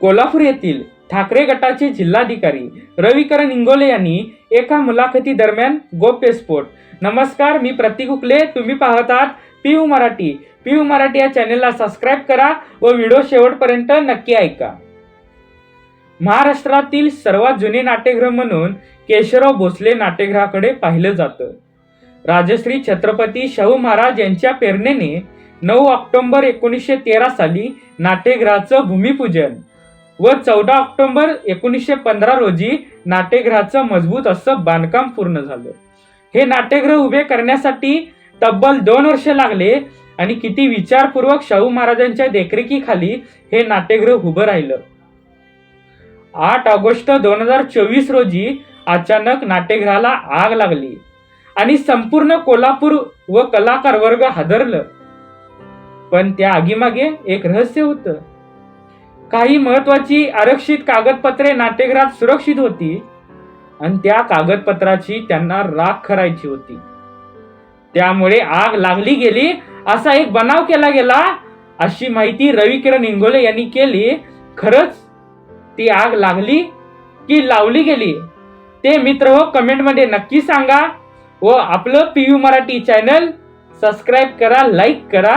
कोल्हापूर येथील ठाकरे गटाचे जिल्हाधिकारी रविकरण इंगोले यांनी एका मुलाखती दरम्यान गोप्यस्फोट नमस्कार मी प्रतीक उकले. तुम्ही पाहत आहात पीयू मराठी. पीयू मराठी या चॅनेलला सबस्क्राईब करा व व्हिडिओ शेवटपर्यंत नक्की ऐका. महाराष्ट्रातील सर्वात जुने नाट्यगृह म्हणून केशवराव भोसले नाट्यगृहाकडे पाहिलं जातं. राजश्री छत्रपती शाहू महाराज यांच्या प्रेरणेने नऊ ऑक्टोबर एकोणीसशे तेरा साली नाट्यगृहाचं भूमिपूजन व चौदा ऑक्टोबर एकोणीसशे पंधरा रोजी नाट्यगृहाचं मजबूत असं बांधकाम पूर्ण झालं. हे नाट्यगृह उभे करण्यासाठी तब्बल दोन वर्ष लागले आणि किती विचारपूर्वक शाहू महाराजांच्या देखरेखीखाली हे नाट्यगृह उभं राहिलं. आठ ऑगस्ट दोन हजार चोवीस रोजी अचानक नाट्यगृहाला आग लागली आणि संपूर्ण कोल्हापूर व कलाकार वर्ग हादरलं. पण त्या आगीमागे एक रहस्य होतं. काही महत्वाची आरक्षित कागदपत्रे नाट्यगृहात सुरक्षित होती आणि त्या कागदपत्राची त्यांना राख करायची होती. त्यामुळे आग लागली गेली असा एक बनाव केला गेला. अशी माहिती रवी किरण इंगोले यांनी केली. खरंच ती आग लागली की लावली गेली? ते मित्र हो कमेंटमध्ये नक्की सांगा. व आपलं P U Marathi channel subscribe करा लाईक करा.